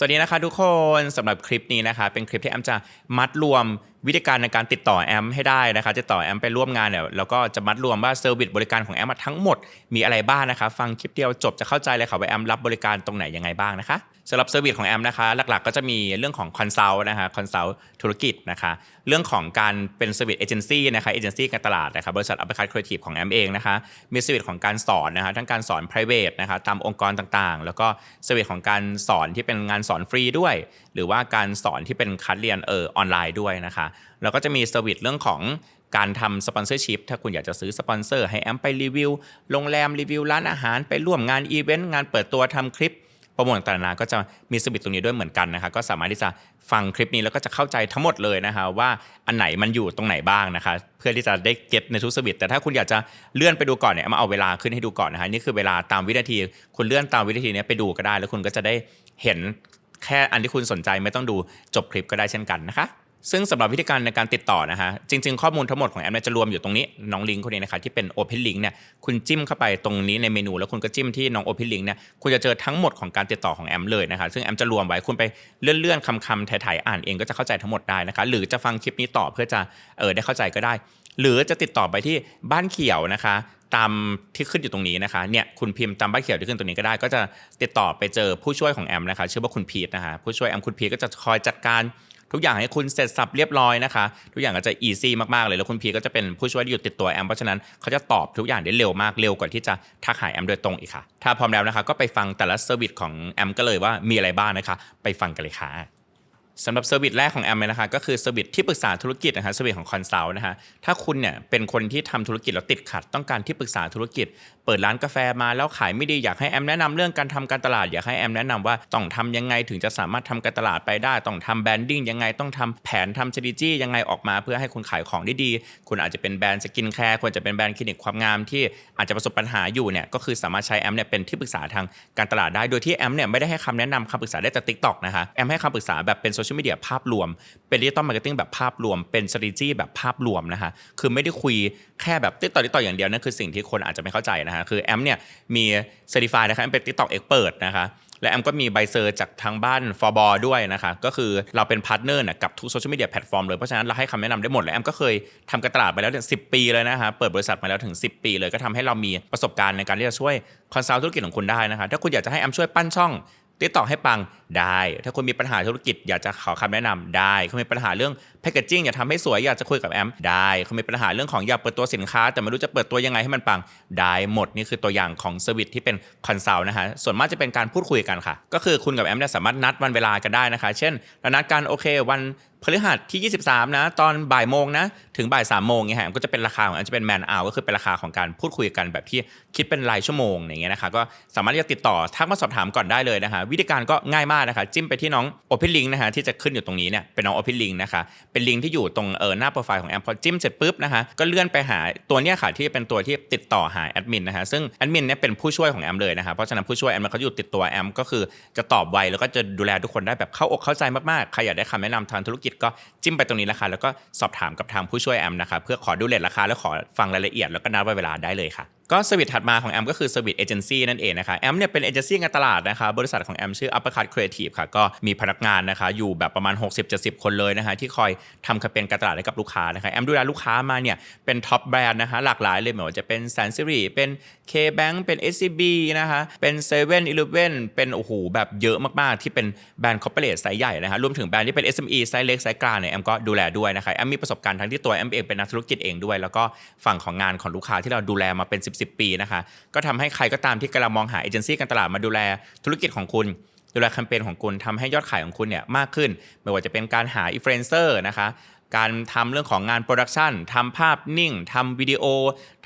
สวัสดีนะคะทุกคนสำหรับคลิปนี้นะคะ เป็นคลิปที่แอมจะมัดรวมวิธีการในการติดต่อแอมให้ได้นะคะติดต่อแอมไปร่วมงานเนี่ยแล้วก็จะมัดรวมว่าเซอร์วิสบริการของแอมทั้งหมดมีอะไรบ้างนะคะฟังคลิปเดียวจบจะเข้าใจเลยค่ะว่าแอมรับบริการตรงไหนยังไงบ้างนะคะสำหรับเซอร์วิสของแอมนะคะหลักๆ ก็จะมีเรื่องของคอนซัลท์นะคะคอนซัลท์ธุรกิจนะคะเรื่องของการเป็นเซอร์วิสเอเจนซี่นะคะเอเจนซี่การตลาดนะคะบริษัทอัปเปอร์คัตครีเอทีฟของแอมเองนะคะมีเซอร์วิสของการสอนนะคะทั้งการสอน p r i v a t นะคะตามองค์กรต่างๆ แล้วก็เซอร์วิสของการสอนที่เป็นงานสอนฟรีด้วย หรือว่าการสอนที่เป็นคัดเรียนเออออนไลน์ด้วยนะคะแล้วก็จะมีเซอร์วิสเรื่องของการทำสปอนเซอร์ชิพถ้าคุณอยากจะซื้อสปอนเซอร์ให้แอมไปรีวิวโรงแรมรีวิวร้านอาหารไปร่วมงานอีเวนต์งานเปิดตัวทำคลิปโปรโมทต่างๆก็จะมีสวิตตรงนี้ด้วยเหมือนกันนะคะก็สามารถที่จะฟังคลิปนี้แล้วก็จะเข้าใจทั้งหมดเลยนะคะว่าอันไหนมันอยู่ตรงไหนบ้างนะคะเพื่อที่จะได้เก็ตในทุกสวิตแต่ถ้าคุณอยากจะเลื่อนไปดูก่อนเนี่ยมาเอาเวลาขึ้นให้ดูก่อนนะคะนี่คือเวลาตามวินาที คุณเลื่อนตามวินาทีนี้ไปดูก็ได้ แล้วคุณก็จะได้เห็นแค่อันที่คุณสนใจไม่ต้องดูจบคลิปก็ได้เช่นกันนะคะ ซึ่งสำหรับวิธีการในการติดต่อนะคะจริง ๆ ข้อมูลทั้งหมดของแอมจะรวมอยู่ตรงนี้ น้องลิงก์คนนี้นะคะที่เป็น Open Link เนี่ยคุณจิ้มเข้าไปตรงนี้ในเมนู แล้วคุณก็จิ้มที่น้อง Open Link เนี่ยคุณจะเจอทั้งหมดของการติดต่อของแอมเลยนะคะซึ่งแอมจะรวมไว้คุณไปเลื่อนๆคำๆถ่ายๆอ่านเองก็จะเข้าใจทั้งหมดได้นะคะหรือจะฟังคลิปนี้ต่อเพื่อจะเออได้เข้าใจก็ได้ หรือจะติดต่อไปที่บ้านเขียวนะคะตามที่ขึ้นอยู่ตรงนี้นะคะเนี่ยคุณพิมพ์ตามบ้านเขียวที่ขึ้นตรงนี้ก็ได้ ก็จะติดต่อไปเจอผู้ช่วยของแอมนะคะชื่อว่าคุณพีทนะคะผู้ช่วยแอมคุณพีทก็จะคอยจัดการ ทุกอย่างให้คุณเสร็จสับเรียบร้อยนะคะ ทุกอย่างก็จะอีซี่มากๆเลยแล้วคุณพีก็จะเป็นผู้ช่วยที่อยู่ติดตัวแอมเพราะฉะนั้นเขาจะตอบทุกอย่างได้เร็วมากเร็วกว่าที่จะทักหาแอมโดยตรงอีกค่ะ ถ้าพร้อมแล้วนะคะก็ไปฟังแต่ละเซอร์วิสของแอมก็เลยว่ามีอะไรบ้างนะคะ ไปฟังกันเลยค่ะสำหรับเซอร์วิสแรกของแอมเลยนะคะ ก็คือเซอร์วิสที่ปรึกษาธุรกิจนะคะเซอร์วิสของคอนซัลท์นะคะถ้าคุณเนี่ยเป็นคนที่ทำธุรกิจแล้วติดขัด ต้องการที่ปรึกษาธุรกิจ เปิดร้านกาแฟมาแล้วขายไม่ดีอยากให้แอมแนะนำเรื่องการทำการตลาด อยากให้แอมแนะนำว่าต้องทำยังไงถึงจะสามารถทำการตลาดไปได้ ต้องทำแบรนดิ้งยังไงต้องทำแผนทำ strategy ยังไงออกมาเพื่อให้คุณขายของได้ดี คุณอาจจะเป็นแบรนด์สกินแคร์ควรจะเป็นแบรนด์คลินิกความงามที่อาจจะประสบปัญหาอยู่เนี่ยก็คือสามารถใช้แอมเนี่ยเป็นที่ปรึกษาทางการตลาดได้โดยที่แอมเนี่ยไม่ได้ให้คำแนะนำคำปรึกษาได้จาก TikTok นะคะแอมให้คำปรึกษาแบบเป็นโซเชียลมีเดียภาพรวม เป็นดิจิตอลมาร์เก็ตติ้งแบบภาพรวมเป็น strategy แบบภาพรวมนะคะคือไม่ได้คุยแค่แบบติ๊กต่อติ๊กต่ออย่างเดียวนั่นคือสิ่งที่คนอาจจะไม่เข้าใจนะคะคือแอมเนี่ยมีเซอร์ติฟายนะคะแอมเป็น TikTok Expert นะคะและแอมก็มีใบเซอร์จากทางบ้านฟอร์บอด้วยนะคะ ก็คือเราเป็นพาร์ทเนอร์นะกับทุกโซเชียลมีเดียแพลตฟอร์มเลย เพราะฉะนั้นเราให้คำแนะนำได้หมด และแอมก็เคยทำการตลาดไปแล้วถึงสิปีเลยนะคะ เปิดบริษัทมาแล้วถึง 10 ปีเลยก็ทำให้เรามีประสบการณ์ในการที่จะช่วยคอนซัลท์ธุรกิจของคุณได้นะคะ ถ้าคุณอยากจะให้แอมช่วยปั้นช่องติดต่อให้ปัง ได้ ถ้าคุณมีปัญหาธุรกิจอยากจะขอคำแนะนำได้คุณมีปัญหาเรื่องแพคเกจจิ้งอยากทำให้สวยอยากจะคุยกับแอมได้คุณมีปัญหาเรื่องของอยากเปิดตัวสินค้า แต่ไม่รู้จะเปิดตัวยังไงให้มันปังได้หมดนี่คือตัวอย่างของเซอร์วิสที่เป็นคอนซัลท์นะคะส่วนมากจะเป็นการพูดคุยกันค่ะ ก็คือคุณกับแอมเนี่ยสามารถนัดวันเวลากันได้นะคะ เช่นเรานัดกันโอเควันพฤหัสที่ 23 นะ ตอนบ่ายโมงนะ ถึงบ่าย3โมงเงี้ยฮะก็จะเป็นราคาของอันจะเป็นแมนเอาก็คือเป็นราคาของการพูดคุยกันแบบที่คิดเป็นรายชั่วโมงอย่างเงี้ยนะคะก็สามารถที่จะติดต่อทักมาสอบถามก่อนได้เลยนะคะวิธีการก็ง่ายมากนะคะจิ้มไปที่น้อง Open Link นะคะที่จะขึ้นอยู่ตรงนี้เนี่ยเป็นน้อง Open Link นะคะเป็นลิงก์ที่อยู่ตรงเออหน้าโปรไฟล์ของแอมพอจิ้มเสร็จปุ๊บนะคะก็เลื่อนไปหาตัวเนี้ยค่ะที่เป็นตัวที่ติดต่อหาแอดมินนะคะซึ่งแอดมินเนี่ยเป็นผู้ช่วยของแอมเลยนะคะเพราะฉะนั้นผู้ช่วยแอมเขาอยู่ติดตัวแอมก็คือจะตอบไวแล้วก็จะดูแลทุกคนได้แบบเข้าอกเข้าใจมากๆใครอยากได้คำแนะนำทางธุรกิจก็จิ้มไปตรงนี้นะคะแล้วก็สอบถามกับทางผู้ช่วยแอมนะคะเพื่อขอดูเลทราคาแล้วขอฟังรายละเอียดแล้วก็นัดเวลาได้เลยค่ะ ก็สวิตถัดมาของแอมก็คือสวิตเอเจนซี่นั่นเองนะคะแอมเนี่ยเป็นเอเจนซี่งานตลาดนะคะบริษัทของแอมชื่อ Uppercut Creative ค่ะก็มีพนักงานนะคะอยู่แบบประมาณ 60-70 คนเลยนะคะที่คอยทำแคมเปญการตลาดให้กับลูกค้านะคะแอมดูแลลูกค้ามาเนี่ยเป็นท็อปแบรนด์นะคะหลากหลายเลยไม่ว่าจะเป็นแสนสิริเป็น K-Bank เป็น SCB นะคะเป็น7 e เ e ่ e อเป็นโอ้โหแบบเยอะมากๆ ที่เป็นแบรนด์คอร์เปอเรทไซส์ใหญ่นะคะรวมถึงแบรนด์ที่เป็น SME ไซส์เล็กไซส์กลางเนี่ยแอมก็ดูแลด้วยนะคะแอมมีประสบการณ์ทั้งที่ตัวแอมเองเป็นนักธุรกิจเองด้วย แล้วก็ฝั่งของงานของลูกค้าที่เราดูแลมาเป็น 10 10 ปีนะคะ ก็ทำให้ใครก็ตามที่กำลังมองหาเอเจนซี่การตลาดมาดูแลธุรกิจของคุณ ดูแลแคมเปญของคุณทำให้ยอดขายของคุณเนี่ยมากขึ้น ไม่ว่าจะเป็นการหาอินฟลูเอนเซอร์นะคะ การทำเรื่องของงานโปรดักชันทำภาพนิ่งทำวิดีโอ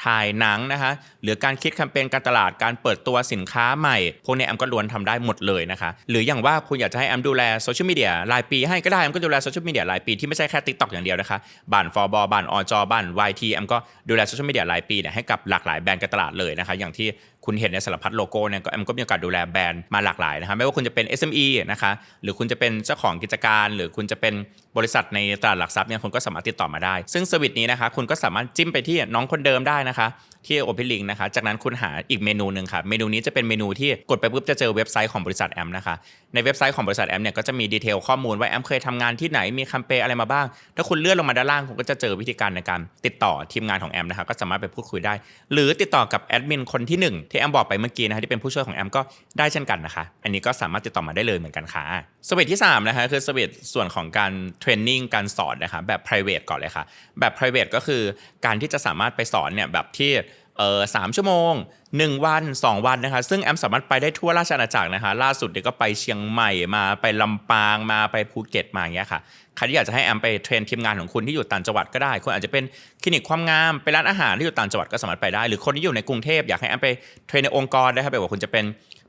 ถ่ายหนังนะคะ หรือการคิดแคมเปญการตลาด การเปิดตัวสินค้าใหม่ พวกนี้แอมก็ล้วนทำได้หมดเลยนะคะ หรืออย่างว่าคุณอยากจะให้แอมดูแลโซเชียลมีเดียรายปีให้ก็ได้ แอมก็ดูแลโซเชียลมีเดียรายปีที่ไม่ใช่แค่ t ิ k t o k อย่างเดียวนะคะบ้านฟอร์บบ้านอจอบ้าน YT แอมก็ดูแลโซเชียลมีเดียรายปีเนี่ยให้กับหลากหลายแบรนด์การตลาดเลยนะคะ อย่างที่คุณเห็นในสารพัดโลโก้เนี่ยก็แอมก็มีโอกาสดูแลแบรนด์มาหลากหลายนะคะไม่ว่าคุณจะเป็น SME นะคะหรือคุณจะเป็นเจ้าของกิจการ หรือคุณจะเป็นบริษัทในตลาดหลักทรัพย์เนี่ยคุณก็สามารถติดต่อมาได้ ซึ่งสวิตนี้นะคะคุณก็สามารถจิ้มไปที่น้องคนเดิมได้นะคะ ที่ Open Link นะคะจากนั้นคุณหาอีกเมนูหนึ่งค่ะเมนูนี้จะเป็นเมนูที่กดไปปุ๊บจะเจอเว็บไซต์ของบริษัทแอมนะคะในเว็บไซต์ของบริษัทแอมเนี่ยก็จะมีดีเทลข้อมูลว่าแอมเคยทำงานที่ไหนมีแคมเปญอะไรมาบ้าง ถ้าคุณเลื่อนลงมาด้านล่างคุณก็จะเจอวิธีการในการติดต่อทีมงานของแอมนะคะก็สามารถไปพูดคุยได้ หรือติดต่อกับแอดมินคนที่หนึ่งที่แอมบอกไปเมื่อกี้นะคะที่เป็นผู้ช่วยของแอมก็ได้เช่นกันนะคะ อันนี้ก็สามารถติดต่อมาได้เลยเหมือนกันค่ะสวิตที่สามนะคะคือสวิตส่วนของการเทรนนิ่งการสอนนะคะแบบ private ก่อนเลยค่ะแบบ private ก็คือการที่จะสามารถไปสอนเนี่ยแบบที่ เออสามชั่วโมง 1 วัน 2 วันนะคะ ซึ่งแอมสามารถไปได้ทั่วราชอาณาจักรนะคะ ล่าสุดเดี๋ยวก็ไปเชียงใหม่มาไปลำปางมาไปภูเก็ตมาอย่างเงี้ยค่ะใครที่อยากจะให้แอมไปเทรนทีมงานของคุณที่อยู่ต่างจังหวัดก็ได้คุณอาจจะเป็นคลินิกความงามไปร้านอาหารที่อยู่ต่างจังหวัดก็สามารถไปได้ หรือคนที่อยู่ในกรุงเทพอยากให้แอมไปเทรนในองค์กรได้ครับแบบว่าคุณจะเป็น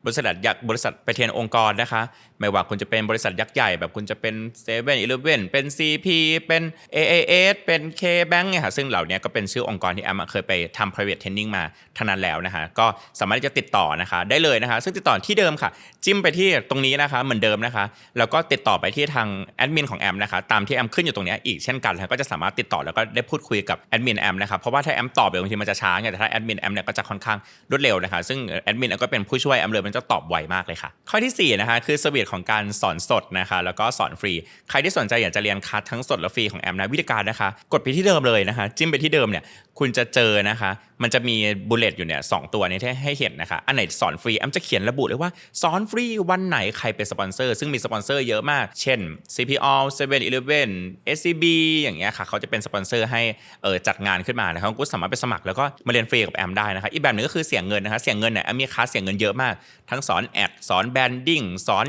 บริษัทยักษ์บริษัทไปเทรนองค์กรนะคะ ไม่ว่าคุณจะเป็นบริษัทยักษ์ใหญ่แบบคุณจะเป็นเซเว่นอีเลฟเว่นเป็น CP เป็น AAS เป็น K-Bank เนี่ยค่ะซึ่งเหล่านี้ก็เป็นชื่อองค์กรที่แอมเคยไปทำ private training มาทั้งนั้นแล้วนะคะก็สามารถที่จะติดต่อนะคะได้เลยนะคะ ซึ่งติดต่อที่เดิมค่ะ จิ้มไปที่ตรงนี้นะคะเหมือนเดิมนะคะ แล้วก็ติดต่อไปที่ทางแอดมินของแอมนะคะตามที่แอมขึ้นอยู่ตรงนี้อีกเช่นกันก็จะสามารถติดต่อแล้วก็ได้พูดคุยกับแอดมินแอมนะคะเพราะว่าถ้าแอมตอบเดี๋ยวบางทีมันจะช้าไงแต่ถ้าแอดมินแอมเนี่ยก็จะค่อนข้างรวดเร็วนะคะซึ่งแอดมินก็เป็นผู้ช่วยแอมเลยมันจะตอบไวมากเลยค่ะ ข้อที่สี่นะคะคือสวีทของการสอนสดนะคะแล้วก็สอนฟรี ใครที่สนใจอยากจะเรียนคัดทั้งสดและฟรีของแอมนะวิธีการนะคะ กดไปที่เดิมเลยนะคะ จิ้มไปที่เดิมเนี่ยคุณจะเจอนะคะ มันจะมีบุลเลตอยู่เนี่ยสองตัวนี้ที่ให้เห็นนะคะ อันไหนสอนฟรีแอมจะเขียนระบุเลยว่าสอนฟรีวันไหนใครเป็นสปอนเซอร์ ซึ่งมีสปอนเซอร์เยอะมาก เช่น CPO 7-Eleven SCB อย่างเงี้ยค่ะ เขาจะเป็นสปอนเซอร์ให้เออจัดงานขึ้นมานะครับคุณก็สามารถไปสมัครแล้วก็มาเรียนฟรีกับแอมได้นะคะ อีกแบบหนึงก็คือเสียงเงินนะคะ เสียงเงินเนี่ยแอมมีคลาสเสียงเงินเยอะมาก ทั้งสอนแอดสอนแบรนดิ้งสอน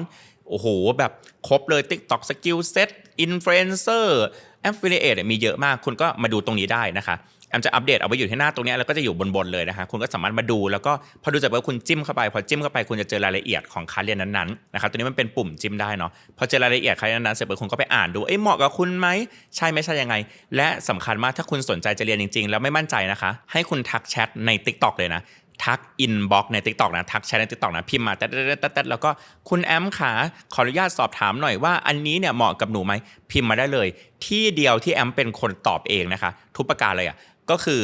โอ้โหแบบครบเลย TikTok Skill Set Influencer Affiliate เนี่ยมีเยอะมาก คุณก็มาดูตรงนี้ได้นะคะ มจะอัปเดตเอาไว้อยู่ที่หน้าตรงนี้แล้วก็จะอยู่บนๆเลยนะคะคุณก็สามารถมาดูแล้วก็พอดูจากว่าคุณจิ้มเข้าไปพอจิ้มเข้าไปคุณจะเจอรายละเอียดของคาสเรียนนั้นๆนะครับตัวนี้มันเป็นปุ่มจิ้มได้เนาะพอเจอรายละเอียดคาสเรียนนั้นๆเสร็จปุ๊บคุณก็ไปอ่านดูเอ้ยเหมาะกับคุณไหมใช่ไม่ใช่ยังไง และสำคัญมากถ้าคุณสนใจจะเรียนจริง ๆ แล้วไม่มั่นใจนะคะ ให้คุณทักแชทใน TikTok เลยนะทักอินบ็อกใน Tik t o อกนะทักแชทใน Tik t o อกนะพิมพ์มาแต๊ดๆๆๆแล้วก็คุณแอมขาขออนุญาตสอบถามหน่อยว่าอันนี้เนี่ยเหมาะกับหนูไหมพิมพ์มาได้เลย ที่เดียวที่แอมเป็นคนตอบเองนะคะ ทุกประการเลยอะ ก็คือ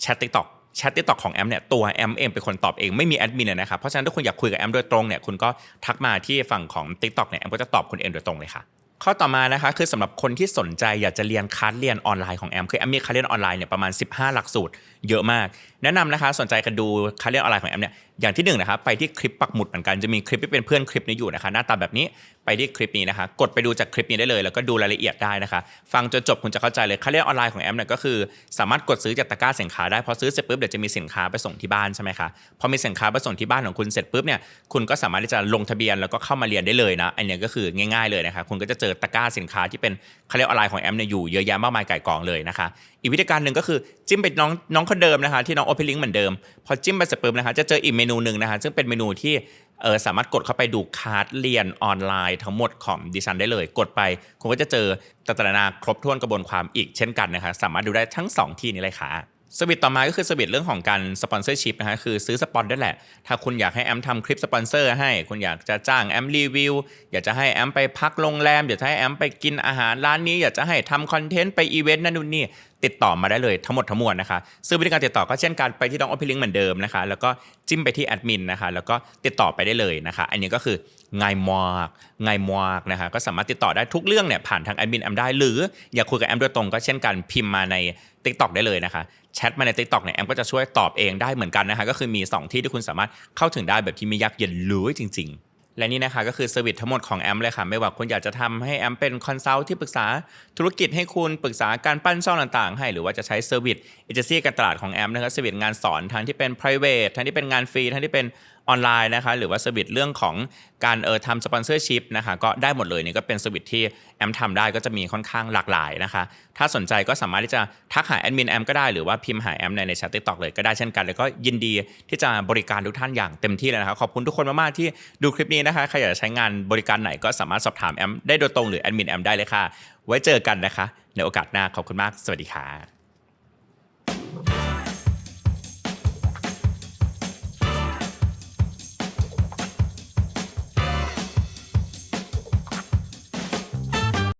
แชทติ๊กต็อกแชทติ๊กต็อกของแอมเนี่ยตัวแอมเองเป็นคนตอบเองไม่มีแอดมินเลยนะครับเพราะฉะนั้นถ้าคุณอยากคุยกับแอมโดยตรงเนี่ยคุณก็ทักมาที่ฝั่งของ Tik t o อกเนี่ยแอมก็จะตอบคุณเองโดยตรงเลยค่ะข้อต่อมานะคะคือสำหรับคนที่สนใจอยากจะเรียนคัสเรียนออนไลน์ของแอมคือแอมมีคลาสเรียนออนไลน์เนี่ยประมาณ 15 หลักสูตรเยอะมาก แนะนำนะคะสนใจกันดูคัสเรียนออนไลน์ของแอมเนี่ยอย่างที่หนึ่งนะคะไปที่คลิปปักหมุดเหมือนกันจะมีคลิปที่เป็นเพื่อนคลิปนี้อยู่นะคะหน้าตาแบบนี้ไปที่คลิปนี้นะคะ กดไปดูจากคลิปนี้ได้เลย แล้วก็ดูรายละเอียดได้นะคะ ฟังจนจบคุณจะเข้าใจเลยคลาเรียนออนไลน์ของแอมเนี่ยก็คือ สามารถกดซื้อจากตะกร้าสินค้าได้พอซื้อเสร็จปุ๊บเดี๋ยวจะมีสินค้าไปส่งที่บ้านใช่ไหมคะพอมีสินค้าไปส่งที่บ้านของคุณเสร็จปุ๊บเนี่ยคุณก็สามารถที่จะลงทะเบียนแล้วก็เข้ามาเรียนได้เลยนะอันเนี้ยก็คือง่าย ๆเลยนะคะคุณก็จะเจอตะกร้าสินค้าที่เป็นคลาเรียนออนไลน์ของแอมเนี่ยอยู่เยอะแยะมากมายไก่กองเลยนะคะ อีกวิธีการหนึ่งก็คือจิ้มไปน้องน้องคนเดิมนะคะที่น้องโอเพนลิงเหมือนเดิม พอจิ้มไปเสร็จปุ๊บนะคะจะเจออีกเมนูหนึ่งนะคะซึ่งเป็นเมนูที่เออสามารถกดเข้าไปดูคาร์ดเรียนออนไลน์ทั้งหมดของดิฉันได้เลย กดไปคุณก็จะเจอตตนาครบถ้วนกระบวนความอีกเช่นกันนะคะสามารถดูได้ทั้ง 2 ที่นี้เลยค่ะ สวิตต่อมาก็คือสวิตเรื่องของการสปอนเซอร์ชิพนะคะคือซื้อสปอนได้แหละ ถ้าคุณอยากให้แอมทำคลิปสปอนเซอร์ให้ คุณอยากจะจ้างแอมรีวิว อยากจะให้แอมไปพักโรงแรม อยากจะให้แอมไปกินอาหารร้านนี้ อยากจะให้ทำคอนเทนต์ไปอีเวนต์นั่นนู่นนี่ ติดต่อมาได้เลยทั้งหมดทั้งมวลนะคะ ซึ่งวิธีการติดต่อก็เช่นกันไปที่น้องอพิลิงเหมือนเดิมนะคะ แล้วก็จิ้มไปที่แอดมินนะคะ แล้วก็ติดต่อไปได้เลยนะคะ อันนี้ก็คือง่ายมากง่ายมากนะคะก็สามารถติดต่อได้ทุกเรื่องเนี่ยผ่านทางแอดมินแอมได้ หรืออยากคุยกับแอมโดยตรงก็เช่นกันพิมพ์มาใน TikTok ได้เลยนะคะ แชทมาใน t ิ k t o k เนี่ยแอมก็จะช่วยตอบเองได้เหมือนกันนะคะก็คือมี 2 ที่ที่คุณสามารถเข้าถึงได้แบบที่ไม่ยากเย็นรู้จริง ๆ และนี่นะคะก็คือเซอร์วิสทั้งหมดของแอมเลยค่ะ ไม่ว่าคุณอยากจะทำให้แอมเป็นคอนซัลท์ที่ปรึกษาธุรกิจให้คุณปรึกษาการปั้นช่องต่างๆ ให้ หรือว่าจะใช้เซอร์วิสเอเจนซี่การตลาดของแอมนะครับเซอร์วิสงานสอนทั้งที่เป็น private ทั้งที่เป็นงานฟรีทั้งที่เป็นออนไลน์นะคะหรือว่าเซอร์วิสเรื่องของการเออทำสปอนเซอร์ชิพนะคะก็ได้หมดเลยนี่ก็เป็นเซอร์วิสที่แอมทำได้ก็จะมีค่อนข้างหลากหลายนะคะถ้าสนใจก็สามารถที่จะทักหาแอดมินแอมก็ได้หรือว่าพิมพ์หาแอมในในแชทติ๊กต็อกเลยก็ได้เช่นกันแล้วก็ยินดีที่จะบริการทุกท่านอย่างเต็มที่เลยนะครับขอบคุณทุกคนมากๆที่ดูคลิปนี้นะคะใครอยากจะใช้งานบริการไหนก็สามารถสอบถามแอมได้โดยตรงหรือแอดมินแอมได้เลยค่ะ ไว้เจอกันนะคะ ในโอกาสหน้าขอบคุณมากสวัสดีค่ะ